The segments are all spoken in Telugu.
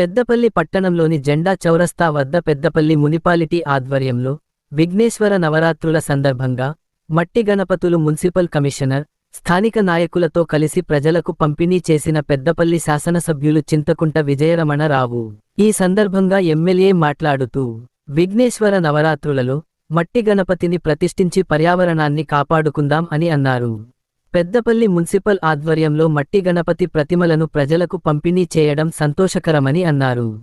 పెద్దపల్లి పట్టణంలోని జెండా చౌరస్తా వద్ద పెద్దపల్లి మునిపాలిటీ ఆధ్వర్యంలో విఘ్నేశ్వర నవరాత్రుల సందర్భంగా మట్టి గణపతులు మున్సిపల్ కమిషనర్ స్థానిక నాయకులతో కలిసి ప్రజలకు పంపిణీ చేసిన పెద్దపల్లి శాసనసభ్యులు చింతకుంట విజయరమణ రావు ఈ సందర్భంగా ఎమ్మెల్యే మాట్లాడుతూ విఘ్నేశ్వర నవరాత్రులలో మట్టి గణపతిని ప్రతిష్ఠించి పర్యావరణాన్ని కాపాడుకుందాం అని అన్నారు. పెద్దపల్లి మున్సిపల్ ఆధ్వర్యంలో మట్టి గణపతి ప్రతిమలను ప్రజలకు పంపిణీ చేయడం సంతోషకరమని అన్నారు.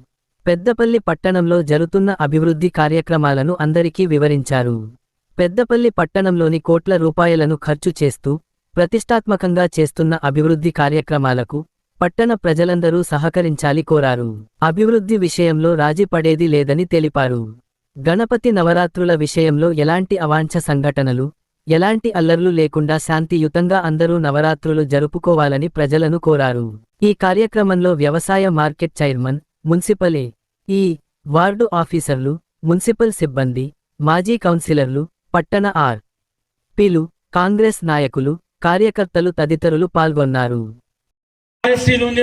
పెద్దపల్లి పట్టణంలో జరుగుతున్న అభివృద్ధి కార్యక్రమాలను అందరికీ వివరించారు. పెద్దపల్లి పట్టణంలోని కోట్ల రూపాయలను ఖర్చు చేస్తూ ప్రతిష్టాత్మకంగా చేస్తున్న అభివృద్ధి కార్యక్రమాలకు పట్టణ ప్రజలందరూ సహకరించాలి కోరారు. అభివృద్ధి విషయంలో రాజీ పడేది లేదని తెలిపారు. గణపతి నవరాత్రుల విషయంలో ఎలాంటి అవాంఛ సంఘటనలు ఎలాంటి అల్లర్లు లేకుండా శాంతియుతంగా అందరూ నవరాత్రులు జరుపుకోవాలని ప్రజలను కోరారు. ఈ కార్యక్రమంలో వ్యవసాయ మార్కెట్ చైర్మన్ మున్సిపల్ ఏ ఈ వార్డు ఆఫీసర్లు మున్సిపల్ సిబ్బంది మాజీ కౌన్సిలర్లు పట్టణ ఆర్. పిలు కాంగ్రెస్ నాయకులు కార్యకర్తలు తదితరులు పాల్గొన్నారు.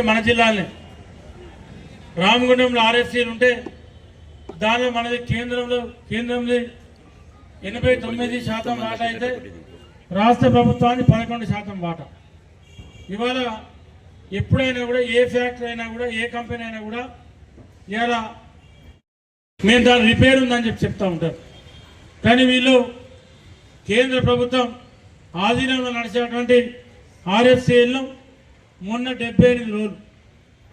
మన జిల్లాలో రామగుండంలో ఆర్ఎఫ్సీలు ఉంటే దానిలో మనది కేంద్రంలో కేంద్రంలో ఎనభై తొమ్మిది శాతం వాట అయితే రాష్ట్ర ప్రభుత్వానికి పదకొండు శాతం వాట. ఇవాళ ఎప్పుడైనా కూడా ఏ ఫ్యాక్టరీ అయినా కూడా ఏ కంపెనీ అయినా కూడా ఇలా మేము దాని రిపేర్ ఉందని చెప్పి చెప్తా ఉంటారు. కానీ వీళ్ళు కేంద్ర ప్రభుత్వం ఆధీనంలో నడిచేటువంటి ఆర్ఎఫ్సిఎల్ను మొన్న డెబ్బై ఎనిమిది రోజులు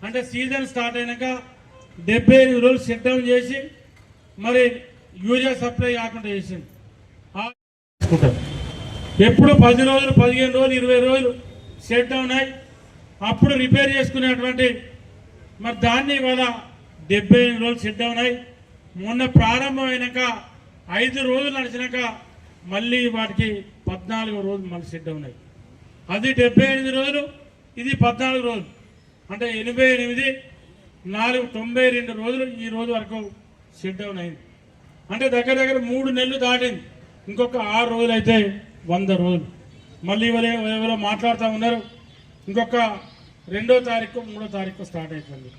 అంటే సీజన్ స్టార్ట్ అయినాక డెబ్బై ఎనిమిది రోజులు సిద్ధం చేసి మరి యూరియా సప్లై కాకుండా చేసింది. చేసుకుంటారు. ఎప్పుడు పది రోజులు పదిహేను రోజులు ఇరవై రోజులు షట్ డౌన్ అయి అప్పుడు రిపేర్ చేసుకునేటువంటి మరి దాన్ని ఇవాళ డెబ్బై ఎనిమిది రోజులు షట్ డౌన్ అయి మొన్న ప్రారంభమైనాక ఐదు రోజులు నడిచినాక మళ్ళీ వాటికి పద్నాలుగు రోజులు మళ్ళీ షట్ డౌన్ అయ్యి అది డెబ్బై ఎనిమిది రోజులు ఇది పద్నాలుగు రోజులు. అంటే ఎనభై ఎనిమిది నాలుగు తొంభై రెండు రోజులు ఈ రోజు వరకు షట్ డౌన్ అయింది అంటే దగ్గర దగ్గర మూడు నెలలు దాటింది. ఇంకొక ఆరు రోజులు అయితే వంద రోజులు. మళ్ళీ ఎవరో ఎవరో మాట్లాడుతూ ఉన్నారు? ఇంకొక రెండో తారీఖు మూడో తారీఖు స్టార్ట్ అవుతుంది.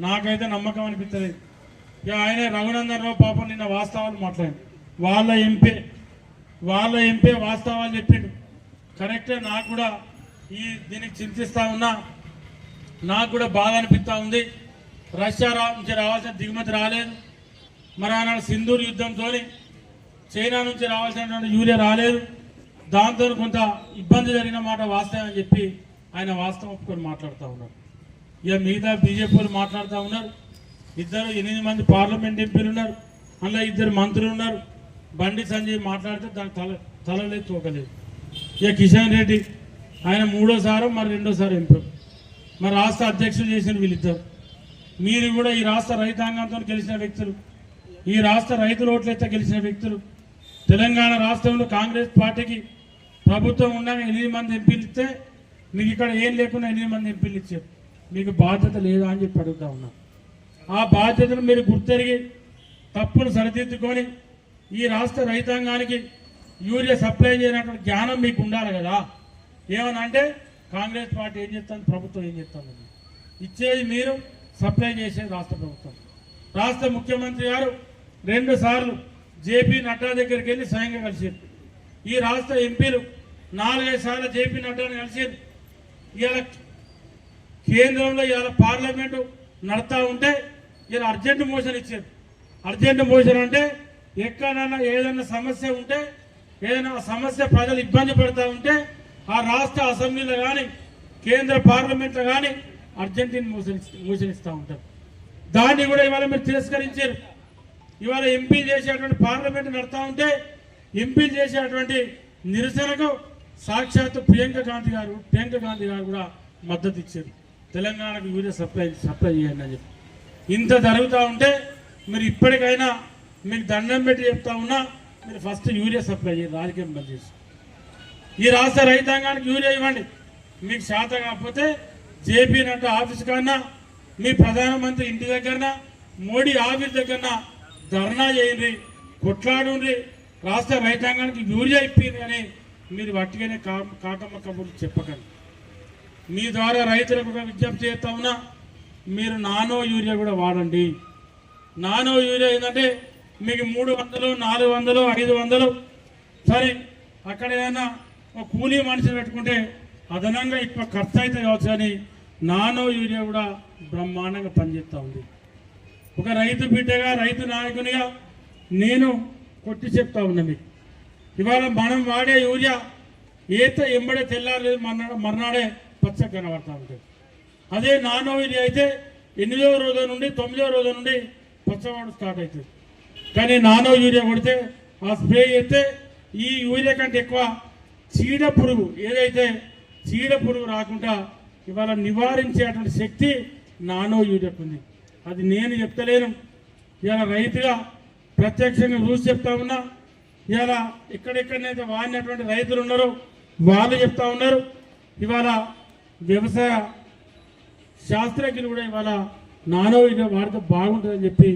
నాకైతే నమ్మకం అనిపిస్తుంది ఇక ఆయన రఘునందన్ రావు పాపం నిన్న వాస్తవాలు మాట్లాడాను వాళ్ళ ఎంపీ వాళ్ళ ఎంపీ వాస్తవాలు చెప్పిండు. కరెక్టే నాకు కూడా ఈ దీనికి చింతిస్తూ ఉన్నా. నాకు కూడా బాధ అనిపిస్తూ ఉంది. రష్యా నుంచి రావాల్సిన దిగుమతి రాలేదు. మరి ఆనాడు సింధూర్ యుద్ధంతో చైనా నుంచి రావాల్సినటువంటి యూరియా రాలేదు. దాంతో కొంత ఇబ్బంది జరిగిన మాట వాస్తవం అని చెప్పి ఆయన వాస్తవం ఒప్పుకొని మాట్లాడుతూ ఉన్నారు. ఇక మిగతా బీజేపీ వాళ్ళు మాట్లాడుతూ ఉన్నారు. ఇద్దరు ఎనిమిది మంది పార్లమెంట్ ఎంపీలు ఉన్నారు. అందులో ఇద్దరు మంత్రులు ఉన్నారు. బండి సంజయ్ మాట్లాడితే దానికి తల తలలేదు తోకలేదు. ఇక కిషన్ రెడ్డి ఆయన మూడోసారి మరి రెండోసారి ఎంపీ. మరి రాష్ట్ర అధ్యక్షులు చేసిన వీళ్ళిద్దరు. మీరు కూడా ఈ రాష్ట్ర రైతాంగంతో గెలిచిన వ్యక్తులు. ఈ రాష్ట్ర రైతుల ఓట్లయితే గెలిచిన వ్యక్తులు. తెలంగాణ రాష్ట్రంలో కాంగ్రెస్ పార్టీకి ప్రభుత్వం ఉండగా ఎనిమిది మంది ఎంపీలు ఇస్తే మీకు ఇక్కడ ఏం లేకుండా ఎనిమిది మంది ఎంపీలు ఇచ్చారు. మీకు బాధ్యత లేదా అని చెప్పి అడుగుతా ఉన్నాం. ఆ బాధ్యతను మీరు గుర్తెరిగి తప్పును సరిదిద్దుకొని ఈ రాష్ట్ర రైతాంగానికి యూరియా సప్లై చేయనటువంటి జ్ఞానం మీకు ఉండాలి కదా. ఏమని అంటే కాంగ్రెస్ పార్టీ ఏం చేస్తుంది? ప్రభుత్వం ఏం చేస్తుంది? ఇచ్చేది మీరు సప్లై చేసేది రాష్ట్ర ప్రభుత్వం. రాష్ట్ర ముఖ్యమంత్రి గారు రెండు సార్లు జేపీ నడ్డా దగ్గరికి వెళ్ళి స్వయంగా కలిసారు. ఈ రాష్ట్ర ఎంపీలు నాలుగైదు సార్లు జేపీ నడ్డాని కలిసారు. ఇవాళ కేంద్రంలో ఇవాళ పార్లమెంటు నడుతూ ఉంటే ఇలా అర్జెంట్ మోషన్ ఇచ్చారు. అర్జెంట్ మోషన్ అంటే ఎక్కడైనా ఏదైనా సమస్య ఉంటే ఏదైనా సమస్య ప్రజలు ఇబ్బంది పడతా ఉంటే ఆ రాష్ట్ర అసెంబ్లీలో కానీ కేంద్ర పార్లమెంట్లో కానీ అర్జెంటీన్ మోషన్ మోసనిస్తూ ఉంటారు. దాన్ని కూడా ఇవాళ మీరు తిరస్కరించారు. ఇవాళ ఎంపీలు చేసేటువంటి పార్లమెంట్ నడుతూ ఉంటే ఎంపీలు చేసేటువంటి నిరసనకు సాక్షాత్ ప్రియాంక గాంధీ గారు ప్రియాంక గాంధీ గారు కూడా మద్దతు ఇచ్చారు. తెలంగాణకు యూరియా సప్లై సప్లై చేయండి అని చెప్పి. ఇంత జరుగుతూ ఉంటే మీరు ఇప్పటికైనా మీకు దండం పెట్టి చెప్తా ఉన్నా మీరు ఫస్ట్ యూరియా సప్లై చేయండి రాజకీయం బంద్ చేసి. ఈ రాష్ట్ర రైతాంగానికి యూరియా ఇవ్వండి. మీకు శాత కాకపోతే జేపీ నడ్డా ఆఫీస్ కన్నా మీ ప్రధానమంత్రి ఇంటి దగ్గరన మోడీ ఆఫీస్ దగ్గరన ధర్నా చేయండి కొట్లాడుండ్రి రాష్ట్ర రైతాంగానికి యూరియా ఇప్పింది అని మీరు వట్టిగానే కా కాకమ్మ కబుర్లు చెప్పకండి. మీ ద్వారా రైతులకు ఒక విజ్ఞప్తి చేస్తా ఉన్నా మీరు నానో యూరియా కూడా వాడండి. నానో యూరియా ఏంటంటే మీకు మూడు వందలు నాలుగు వందలు ఐదు వందలు సరే అక్కడ ఏదైనా ఒక కూలీ మనిషిని పెట్టుకుంటే అదనంగా ఎక్కువ ఖర్చు అయితే కావచ్చు నానో యూరియా కూడా బ్రహ్మాండంగా పనిచేస్తూ ఉంది. ఒక రైతు బిడ్డగా రైతు నాయకునిగా నేను కొట్టి చెప్తా ఉన్నా మీకు. ఇవాళ మనం వాడే యూరియా ఏత ఎంబడే తెల్లారలేదు మర్నాడు మర్నాడే పచ్చ కనబడతా ఉంటుంది. అదే నానో యూరియా అయితే ఎనిమిదవ రోజు నుండి తొమ్మిదవ రోజు నుండి పచ్చవాడు స్టార్ట్ అవుతుంది. కానీ నానో యూరియా కొడితే ఆ స్ప్రే చేస్తే ఈ యూరియా కంటే ఎక్కువ చీడ పురుగు ఏదైతే చీడ పురుగు రాకుండా ఇవాళ నివారించేటువంటి శక్తి నానో యూరియాకు ఉంది. అది నేను చెప్తలేను. ఇలా రైతుగా ప్రత్యక్షంగా చూసి చెప్తా ఉన్నా ఇవాళ ఎక్కడెక్కడనైతే వాడినటువంటి రైతులు ఉన్నారో వాళ్ళు చెప్తా ఉన్నారు. ఇవాళ వ్యవసాయ శాస్త్రజ్ఞులు కూడా ఇవాళ నానో ఇది వాడితే బాగుంటుందని చెప్పి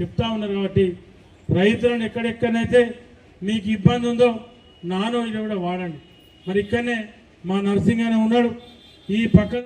చెప్తా ఉన్నారు కాబట్టి రైతులను ఎక్కడెక్కడనైతే మీకు ఇబ్బంది ఉందో నానో ఇది కూడా వాడండి. మరి ఇక్కడనే మా నర్సింగ్ అనే ఉన్నాడు. ఈ పక్క